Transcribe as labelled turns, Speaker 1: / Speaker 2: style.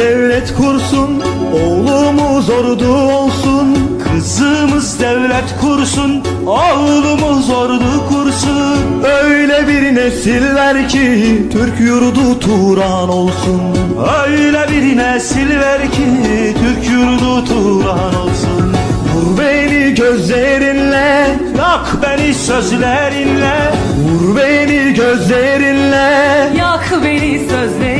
Speaker 1: devlet kursun Oğlumuz ordu olsun.
Speaker 2: Kızımız devlet kursun, oğlumuz ordu kursun.
Speaker 1: Öyle bir nesil ver ki Türk yurdu Turan olsun.
Speaker 2: Öyle bir nesil ver ki Türk yurdu Turan olsun.
Speaker 1: Vur beni gözlerinle
Speaker 2: Yak beni sözlerinle,
Speaker 1: Vur beni gözlerinle.
Speaker 3: Yak beni sözlerinle